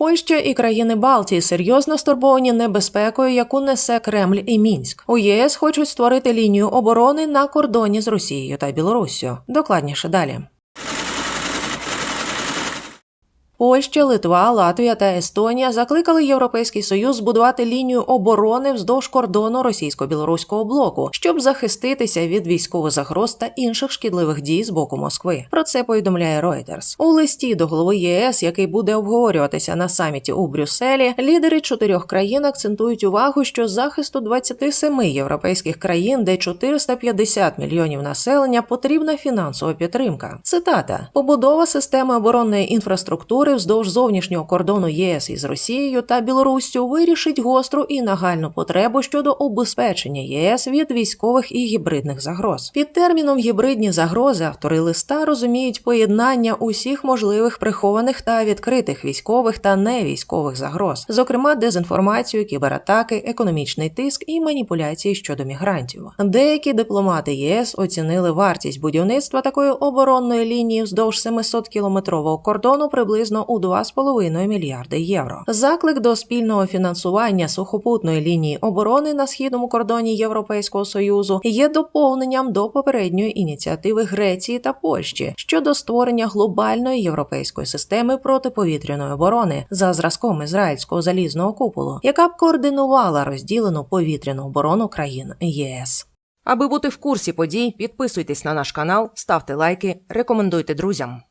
Польща і країни Балтії серйозно стурбовані небезпекою, яку несе Кремль і Мінськ. У ЄС хочуть створити лінію оборони на кордоні з Росією та Білоруссю. Докладніше далі. Польща, Литва, Латвія та Естонія закликали Європейський Союз збудувати лінію оборони вздовж кордону російсько-білоруського блоку, щоб захиститися від військових загроз та інших шкідливих дій з боку Москви. Про це повідомляє Reuters. У листі до голови єС, який буде обговорюватися на саміті у Брюсселі, лідери чотирьох країн акцентують увагу, що захисту 27 європейських країн, де 450 мільйонів населення, потрібна фінансова підтримка. Цитата: побудова системи оборонної інфраструктури вздовж зовнішнього кордону ЄС із Росією та Білоруссю вирішить гостру і нагальну потребу щодо убезпечення ЄС від військових і гібридних загроз. Під терміном гібридні загрози автори листа розуміють поєднання усіх можливих прихованих та відкритих військових та невійськових загроз, зокрема дезінформацію, кібератаки, економічний тиск і маніпуляції щодо мігрантів. Деякі дипломати ЄС оцінили вартість будівництва такої оборонної лінії вздовж 700 кілометрового кордону приблизно у 2,5 мільярди євро. Заклик до спільного фінансування сухопутної лінії оборони на східному кордоні Європейського союзу є доповненням до попередньої ініціативи Греції та Польщі щодо створення глобальної європейської системи протиповітряної оборони за зразком ізраїльського залізного куполу, яка б координувала розділену повітряну оборону країн ЄС. Аби бути в курсі подій, підписуйтесь на наш канал, ставте лайки, рекомендуйте друзям.